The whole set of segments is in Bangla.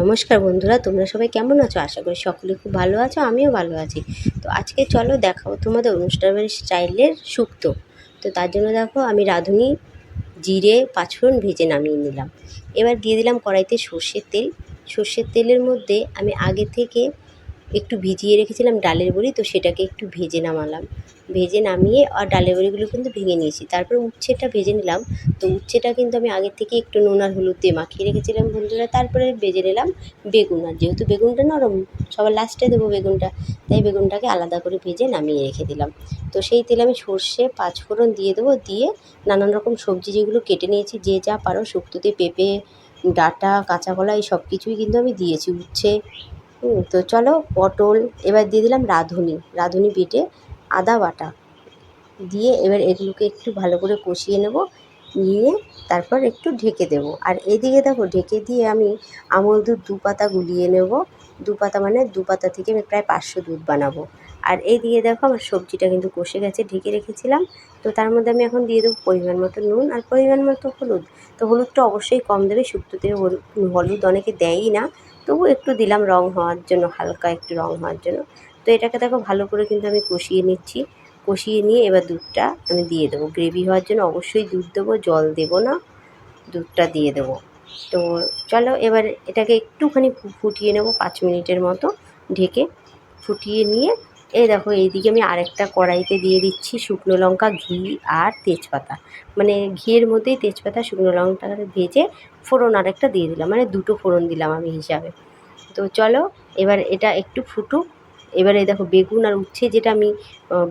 নমস্কার বন্ধুরা, তোমরা সবাই কেমন আছো? আশা করি সকলে খুব ভালো আছো, আমিও ভালো আছি। তো আজকে চলো দেখাবো তোমাদের অনুষ্ঠান বাড়ির স্টাইলের শুক্তো তো তার জন্য দেখো, আমি রাঁধুনি, জিরে, পাঁচফোড়ন ভেজে নামিয়ে নিলাম। এবার দিয়ে দিলাম কড়াইতে সর্ষের তেল। সর্ষের তেলের মধ্যে আমি আগে থেকে একটু ভিজিয়ে রেখেছিলাম ডালের বড়ি, তো সেটাকে একটু ভেজে নামালাম। ভেজে নামিয়ে আর ডালের বড়িগুলো কিন্তু ভেঙে নিয়েছি। তারপর উচ্ছেটা ভেজে নিলাম। তো উচ্ছেটা কিন্তু আমি আগের থেকে একটু নুন আর হলুদ দিয়ে মাখিয়ে রেখেছিলাম বন্ধুরা। তারপরে ভেজে নিলাম বেগুন। আর যেহেতু বেগুনটা নরম, সবার লাস্টে দেবো বেগুনটা। তাই বেগুনটাকে আলাদা করে ভেজে নামিয়ে রেখে দিলাম। তো সেই তেলে আমি সর্ষে, পাঁচফোড়ন দিয়ে দেবো। দিয়ে নানান রকম সবজি যেগুলো কেটে নিয়েছি, যে যা পারো, শুক্তোতে পেঁপে, ডাঁটা কাঁচা কলা এই সব কিছুই কিন্তু আমি দিয়েছি উচ্ছে তো চলো পটল, এবার দিয়ে দিলাম রাঁধুনি রাঁধুনি বেটে আদা বাটা। দিয়ে এবার এগুলোকে একটু ভালো করে কষিয়ে নেব, নিয়ে তারপর একটু ঢেকে দেবো। আর এদিকে দেখো, ঢেকে দিয়ে আমি আমল দুধ দু পাতা গুলিয়ে নেব। দু পাতা মানে দু পাতা থেকে আমি প্রায় পাঁচশো দুধ বানাবো। আর এইদিকে দেখো, আমার সবজিটা কিন্তু কষে গেছে, ঢেকে রেখেছিলাম। তো তার মধ্যে আমি এখন দিয়ে দেবো পরিমাণ মতো নুন আর পরিমাণ মতো হলুদ। তো হলুদটা অবশ্যই কম দেবে শুক্তোতে হলুদ হলুদ অনেকে দেয়ই না। তবু একটু দিলাম রং হওয়ার জন্য, হালকা একটু রং হওয়ার জন্য। তো এটাকে দেখো ভালো করে কিন্তু আমি কষিয়ে নিচ্ছি। কষিয়ে নিয়ে এবার দুধটা আমি দিয়ে দেবো। গ্রেভি হওয়ার জন্য অবশ্যই দুধ দেবো, জল দেবো না, দুধটা দিয়ে দেবো। তো চলো এবার এটাকে একটুখানি ফুটিয়ে নেব পাঁচ মিনিটের মতো ঢেকে। ফুটিয়ে নিয়ে এই দেখো, এইদিকে আমি আরেকটা কড়াইতে দিয়ে দিচ্ছি শুকনো লঙ্কা, ঘি আর তেজপাতা। মানে ঘিয়ের মধ্যেই তেজপাতা, শুকনো লঙ্কাটা ভেজে ফোড়ন আরেকটা দিয়ে দিলাম। মানে দুটো ফোড়ন দিলাম আমি হিসাবে। তো চলো, এবার এটা একটু ফুটুক। এবারে দেখো, বেগুন আর উচ্ছে যেটা আমি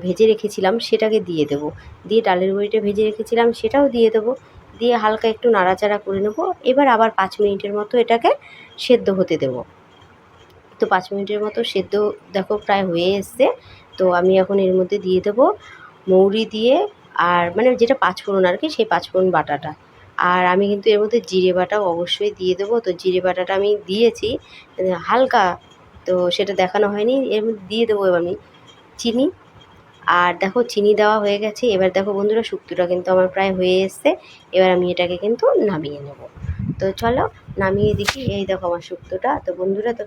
ভেজে রেখেছিলাম সেটাকে দিয়ে দেবো। দিয়ে ডালের বড়িটা ভেজে রেখেছিলাম সেটাও দিয়ে দেবো। দিয়ে হালকা একটু নাড়াচাড়া করে নেব। এবার আবার পাঁচ মিনিটের মতো এটাকে সেদ্ধ হতে দেবো। তো পাঁচ মিনিটের মতো সেদ্ধ দেখো প্রায় হয়ে এসছে। তো আমি এখন এর মধ্যে দিয়ে দেবো মৌরি দিয়ে আর মানে যেটা পাঁচফোড়ন আর কি, সেই পাঁচফোড়ন বাটাটা। আর আমি কিন্তু এর মধ্যে জিরে বাটাও অবশ্যই দিয়ে দেবো। তো জিরে বাটাটা আমি দিয়েছি, হালকা, তো সেটা দেখানো হয়নি। এর মধ্যে দিয়ে দেবো আমি চিনি। আর দেখো চিনি দেওয়া হয়ে গেছে। এবার দেখো বন্ধুরা, শুক্তোটা কিন্তু আমার প্রায় হয়ে এসছে। এবার আমি এটাকে কিন্তু নামিয়ে নেব। তো চলো নামিয়ে দেখি। এই দেখো আমার শুক্তোটা। তো বন্ধুরা, তো